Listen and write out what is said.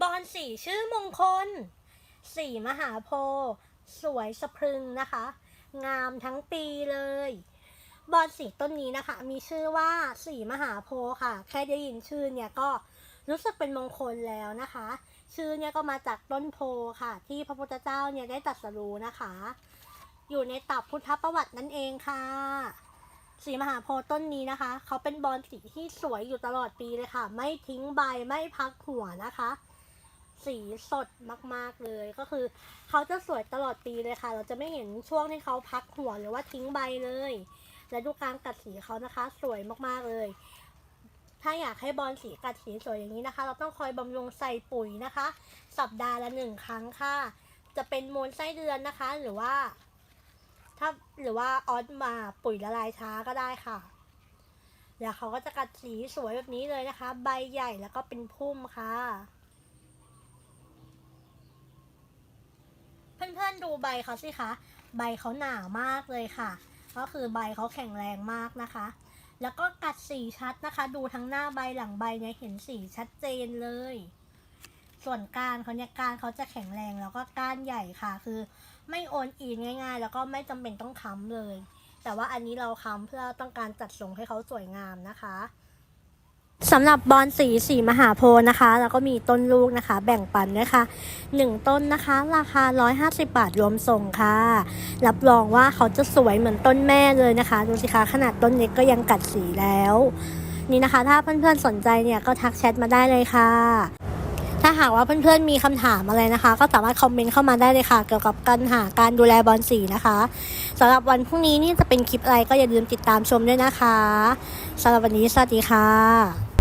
บอลสีชื่อมงคล สีมหาโพธิ์สวยสะพรึงนะคะ งามทั้งปีเลย บอลสีต้นนี้นะคะ มีชื่อว่าสีมหาโพธิ์ค่ะ แค่ได้ยินชื่อเนี่ยก็รู้สึกเป็นมงคลแล้วนะคะ ชื่อเนี่ยก็มาจากต้นโพค่ะ ที่พระพุทธเจ้าเนี่ยได้ตรัสรู้นะคะ อยู่ในตับพุทธประวัตินั่นเองค่ะสีมหาโพต้นนี้นะคะ เขาเป็นบอลสีที่สวยอยู่ตลอดปีเลยค่ะ ไม่ทิ้งใบไม่พักหัวนะคะ สีสดมากๆเลย ก็คือเขาจะสวยตลอดปีเลยค่ะ เราจะไม่เห็นช่วงที่เขาพักหัวหรือว่าทิ้งใบเลย และดูการกัดสีเขานะคะ สวยมากๆเลย ถ้าอยากให้บอลสีกัดสีสวยอย่างนี้นะคะ เราต้องคอยบำรุงใส่ปุ๋ยนะคะ สัปดาห์ละหนึ่งครั้งค่ะ จะเป็นมูลไส้เดือนนะคะ หรือว่า ถ้าหรือว่าออสมาปุ๋ยละลายช้าก็ได้ค่ะเดี๋ยวเขาก็จะกัดสีสวยแบบนี้เลยนะคะ ใบใหญ่แล้วก็เป็นพุ่มค่ะ พื่อนๆดูใบเขาสิคะ ใบเขาหนามากเลยค่ะ ก็คือใบเขาแข็งแรงมากนะคะ แล้วก็กัดสีชัดนะคะ ดูทั้งหน้าใบหลังใบเนี่ยเห็นสีชัดเจนเลย ส่วนก้านเขาเนี่ยก้านเขาจะแข็งแรงแล้วก็ก้านใหญ่ค่ะ คือไม่โอนอีนง่าย ๆ แล้วก็ไม่จำเป็นต้องค้ำเลย แต่ว่าอันนี้เราค้ำเพื่อต้องการจัดทรงให้เขาสวยงามนะคะ สำหรับบอนสีสีมหาโพนะคะ แล้วก็มีต้นลูกนะคะ แบ่งปันด้วยค่ะหนึ่งต้นนะคะ ราคา 150 บาทรวมส่งค่ะ รับรองว่าเขาจะสวยเหมือนต้นแม่เลยนะคะ ดูสิคะขนาดต้นเล็กก็ยังกัดสีแล้ว นี่นะคะ ถ้าเพื่อนๆสนใจเนี่ยก็ทักแชทมาได้เลยค่ะ ถ้าหากว่าเพื่อนๆมีคำถามอะไรนะคะ ก็สามารถคอมเมนต์เข้ามาได้เลยค่ะ เกี่ยวกับการหาการดูแลบอลสีนะคะสำหรับวันพรุ่งนี้นี่จะเป็นคลิปอะไรก็อย่าลืมติดตามชมด้วยนะคะสำหรับวันนี้สวัสดีค่ะ